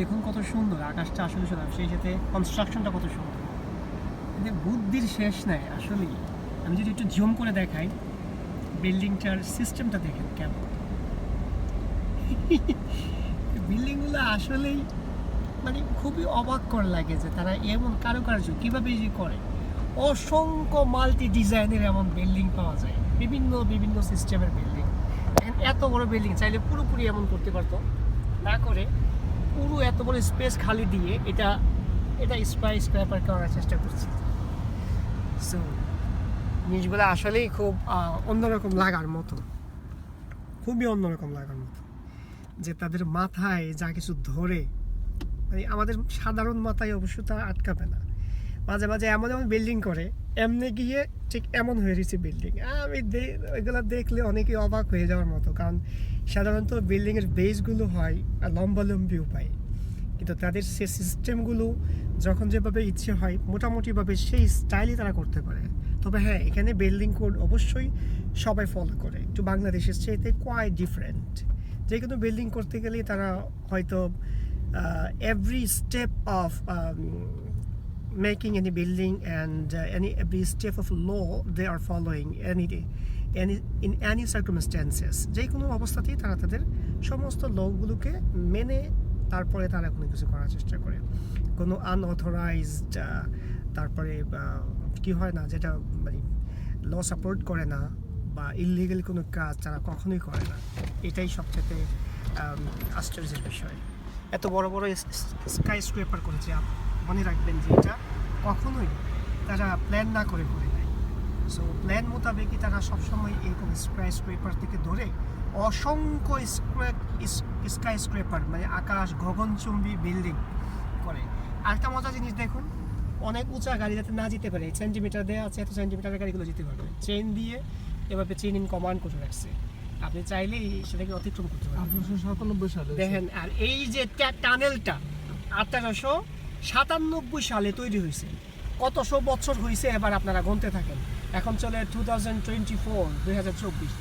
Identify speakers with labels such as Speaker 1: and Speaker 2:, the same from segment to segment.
Speaker 1: দেখুন কত সুন্দর, আকাশটা আসলে সুন্দর সেই সাথে কনস্ট্রাকশনটা কত সুন্দর। এদের বুদ্ধির শেষ নাই আসলেই আমি যদি একটু জুম করে দেখাই বিল্ডিংটার সিস্টেমটা দেখেন কেমন। বিল্ডিংগুলো আসলেই মানে খুবই অবাক কর লাগে যে তারা এমন কারুকার্য কীভাবে যে করে। অসংখ্য মাল্টি ডিজাইনের এমন বিল্ডিং পাওয়া যায়, বিভিন্ন বিভিন্ন সিস্টেমের বিল্ডিং এত বড় বিল্ডিং চাইলে পুরোপুরি এমন করতে পারতো। না করে পুরো এত বড় স্পেস খালি দিয়ে এটা এটা স্পাই স্ক্র্যাপার করার চেষ্টা করছে। সো জিনিসগুলো আসলেই খুব অন্যরকম লাগার মতো। খুবই অন্যরকম লাগার মতো। যে তাদের মাথায় যা কিছু ধরে মানে আমাদের সাধারণ মাথায় অবশ্য তা আটকাবে না। মাঝে মাঝে এমন এমন বিল্ডিং করে এমনি গিয়ে ঠিক এমন হয়ে গেছে বিল্ডিং আমি ওইগুলো দেখলে অনেকেই অবাক হয়ে যাওয়ার মতো, কারণ সাধারণত বিল্ডিংয়ের বেসগুলো হয় লম্বালম্বি উপায়। কিন্তু তাদের সে সিস্টেমগুলো যখন যেভাবে ইচ্ছে হয়, মোটামুটিভাবে সেই স্টাইলই তারা করতে পারে। তবে হ্যাঁ এখানে বিল্ডিং কোড অবশ্যই সবাই ফলো করে। একটু বাংলাদেশের চাইতে কোয়াইট ডিফারেন্ট যে কোনো বিল্ডিং করতে গেলেই তারা হয়তো every step of making any building and uh, any every step of law they are following any any in any circumstances. যে কোনো অবস্থাতেই তারা তাদের সমস্ত লগুলোকে মেনে তারপরে তারা কোনো কিছু করার চেষ্টা করে। কোনো আনঅথরাইজড তারপরে কি হয় না যেটা মানে ল সাপোর্ট করে না বা ইলিগাল কোনো কাজ তারা কখনোই করে না। এটাই সবচেয়ে আশ্চর্যের বিষয়। এত বড় বড় স্কাই স্ক্রেপার করেছে মনে রাখবেন যে এটা কখনোই তারা প্ল্যান না করে করে দেয় সো প্ল্যান মোতাবেকই তারা সবসময় এরকম স্কাই স্ক্রেপার থেকে ধরে অসংখ্য স্কাই স্ক্রেপার মানে আকাশ গগনচুম্বী বিল্ডিং করে। আরেকটা মজার জিনিস দেখুন অনেক উঁচা গাড়ি যাতে না যেতে পারে সেন্টিমিটার দেওয়া আছে এত সেন্টিমিটারের গাড়িগুলো যেতে পারবে। চেন দিয়ে এভাবে চেন ইন কমান্ড করে রাখছে। আপনি চাইলেই সেটাকে অতিক্রম করতে
Speaker 2: সাতানব্বই সালে
Speaker 1: দেখেন আর এই যে টানেলটা আঠারোশো সাতানব্বই সালে তৈরি হয়েছে। কত কতশো বছর হয়েছে এবার আপনারা গুনতে থাকেন? এখন চলে টু থাউজেন্ড টোয়েন্টি ফোর দুই হাজার চব্বিশ।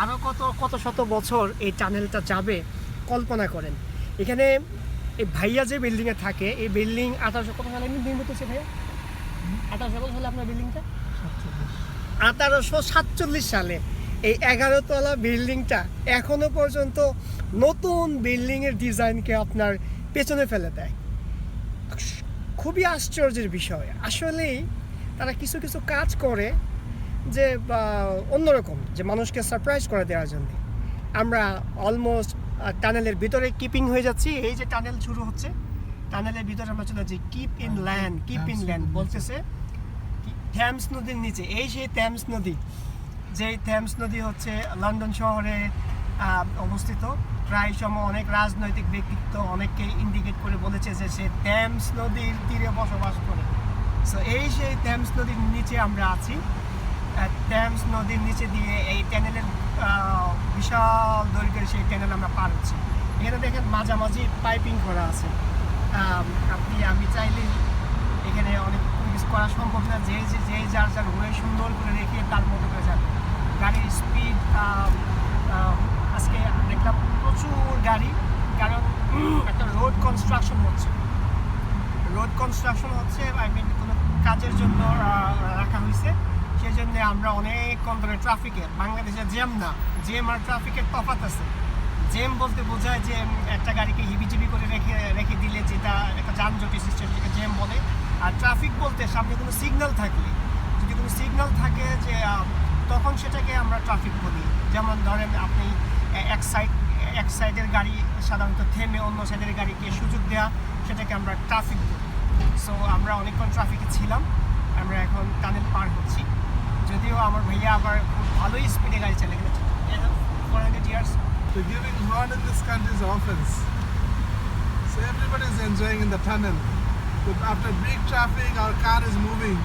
Speaker 1: আরও কত কত শত বছর এই টানেলটা যাবে কল্পনা করেন। এখানে এই ভাইয়া যে বিল্ডিংয়ে থাকে, এই বিল্ডিং আঠারোশো কত সালে নির্মিত হচ্ছে ভাইয়া? আঠারোশো কত সালে আপনার বিল্ডিংটা আঠারোশো সাতচল্লিশ সালে। এই এগারোতলা বিল্ডিংটা এখনও পর্যন্ত নতুন বিল্ডিংয়ের ডিজাইনকে আপনার পেছনে ফেলে দেয়। খুবই আশ্চর্যের বিষয়। আসলেই তারা কিছু কিছু কাজ করে যে বা, অন্যরকম যে মানুষকে সারপ্রাইজ করে দেওয়ার জন্য। আমরা অলমোস্ট টানেলের ভিতরে কিপিং হয়ে যাচ্ছি। এই যে টানেল শুরু হচ্ছে টানেলের ভিতরে আমরা চলে যাচ্ছি keep in lane keep in lane বলতেছে। থ্যামস নদীর নিচে এই সেই থ্যামস নদী যেই থ্যামস নদী হচ্ছে লন্ডন শহরে অবস্থিত। প্রায় সময় অনেক রাজনৈতিক ব্যক্তিত্ব অনেককে ইন্ডিকেট করে বলেছে যে সে থ্যামস নদীর তীরে বসবাস করে। সো এই সেই থ্যামস নদীর নিচে আমরা আছি। থ্যামস নদীর নিচে দিয়ে এই ট্যানেলের বিশাল দৈর্ঘ্যের সেই ট্যানেল আমরা পার হচ্ছি। এখানে দেখেন মাঝামাঝি পাইপিং করা আছে। আপনি, আমি চাইলে এখানে অনেক কিছু করা সম্ভব না। যে যে যে যার যার ওয়ে সুন্দর করে রেখে তার মতো করে যাবে। গাড়ির স্পিড আজকে দেখলাম প্রচুর গাড়ি, কারণ একটা রোড কনস্ট্রাকশন হচ্ছে। রোড কনস্ট্রাকশন হচ্ছে আই মিন কোনো কাজের জন্য রাখা হয়েছে। সেই জন্য আমরা অনেক কম ধরে ট্রাফিকের বাংলাদেশে জ্যাম না, জ্যাম আর ট্রাফিকের তফাৎ আছে। জ্যাম বলতে বোঝায় যে একটা গাড়িকে হিবিজিবি করে রেখে রেখে দিলে যেটা একটা যানজটের সিস্টেম সেটাকে জ্যাম বলে। আর ট্রাফিক বলতে সামনে কোনো সিগন্যাল থাকলে, যদি কোনো সিগন্যাল থাকে যে তখন সেটাকে আমরা ট্রাফিক বলি। যেমন ধরেন আপনি এক সাইড এক সাইডের গাড়ি সাধারণত থেমে অন্য সাইডের গাড়িকে সুযোগ দেওয়া সেটাকে আমরা ট্রাফিক বলি সো আমরা অনেকক্ষণ ট্রাফিকে ছিলাম আমরা এখন টানেল পার হচ্ছি যদিও আমার ভাইয়া আবার খুব ভালোই স্পিডে গাড়ি চালিয়ে গেছে four hundred years
Speaker 2: They're giving one in this is offense. So everybody is enjoying in the tunnel. But after big traffic, our car is moving.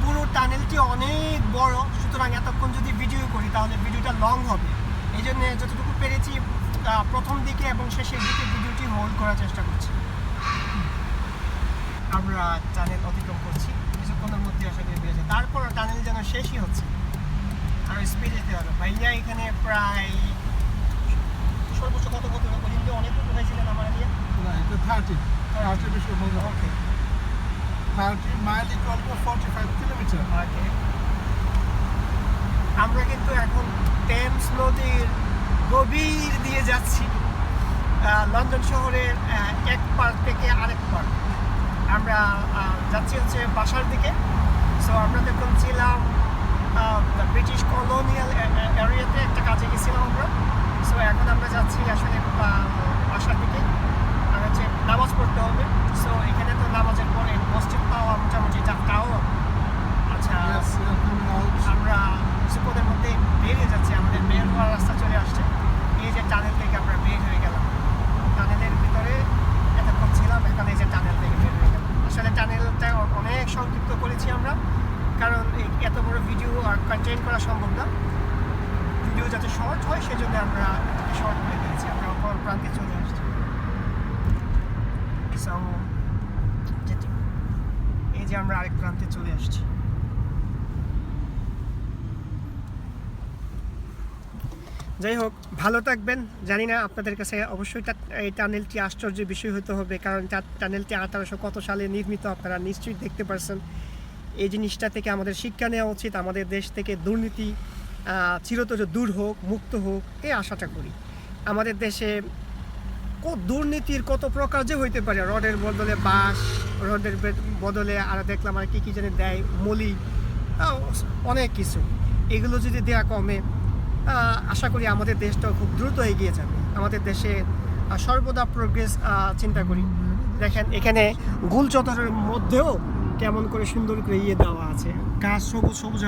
Speaker 1: পুরো টানেলটি অনেক বড় সুতরাং এতক্ষণ যদি ভিডিও করি তাহলে ভিডিওটা লং হবে। এই জন্য যতটুকু পেরেছি প্রথম দিকে এবং শেষের দিকে ভিডিওটি হোল্ড করার চেষ্টা করছি। আমরা টানেল অতিক্রম করছি। কিছুক্ষণের মধ্যে আশা করি বেরিয়েছে তারপর টানেল যেন শেষই হচ্ছে আর স্পিড যেতে হবে। ভাইয়া এখানে প্রায় সর্বোচ্চ কত কত দিয়ে অনেক হয়েছিলেন আমার নিয়ে
Speaker 2: না এটা থার্টি থার্টি বেশি
Speaker 1: okay
Speaker 2: thirty mile equal to forty five kilometre
Speaker 1: okay আমরা কিন্তু এখন টেমস নদীর গভীর দিয়ে যাচ্ছি। লন্ডন শহরের এক পার থেকে আরেক পার। আমরা যাচ্ছি হচ্ছে বাসার দিকে। সো আমরা দেখুন ছিলাম ব্রিটিশ কলোনিয়াল এরিয়াতে একটা কাজে গেছিলাম আমরা। সো এখন আমরা যাচ্ছি আসলে বাসার দিকে। হচ্ছে নামাজ পড়তে হবে। সো এখানে তো নামাজের পরে মসজিদ পাওয়া মোটামুটি টাও আচ্ছা
Speaker 2: Yes, we are coming out.
Speaker 1: আমরা কিছুক্ষণের মধ্যে বেরিয়ে যাচ্ছি আমাদের বের হওয়ার রাস্তা চলে আসছে এই যে টানেল থেকে আমরা বের হয়ে গেলাম টানেলের ভিতরে এতক্ষণ ছিলাম এখন এই যে টানেল থেকে বের হয়ে গেলাম আসলে টানেলটা অনেক সংক্ষিপ্ত করেছি আমরা, কারণ এত বড় ভিডিও আর কন্টেন্ট করা সম্ভব না। ভিডিও যাতে শর্ট হয়, সেজন্য আমরা শর্ট করে দিয়েছি, আমরা অপর প্রান্তে চলে আসছি। এই যে আমরা আরেক প্রান্তে চলে আসছি। যাই হোক, ভালো থাকবেন। জানি না আপনাদের কাছে অবশ্যই এই টানেলটি আশ্চর্য বিষয় হতে হবে, কারণ টানেলটি আঠারোশো কত সালে নির্মিত আপনারা নিশ্চয়ই দেখতে পারছেন। এই জিনিসটা থেকে আমাদের শিক্ষা নেওয়া উচিত, আমাদের দেশ থেকে দুর্নীতি চিরতরে দূর হোক, মুক্ত হোক, এই আশাটা করি। আমাদের দেশে দুর্নীতির কত প্রকার যে হইতে পারে, রডের বদলে বাঁশ, রডের বদলে আর দেখলাম আর কি কী জানি দেয়, মলি অনেক কিছু। এগুলো যদি দেয়া কমে আশা করি আমাদের দেশটাও খুব দ্রুত এগিয়ে যাবে। আমাদের দেশে সর্বদা প্রোগ্রেস চিন্তা করি। দেখেন, এখানে গুল চত্বরের মধ্যেও কেমন করে সুন্দর করে ইয়ে দেওয়া আছে। গাছ সবুজ সবুজ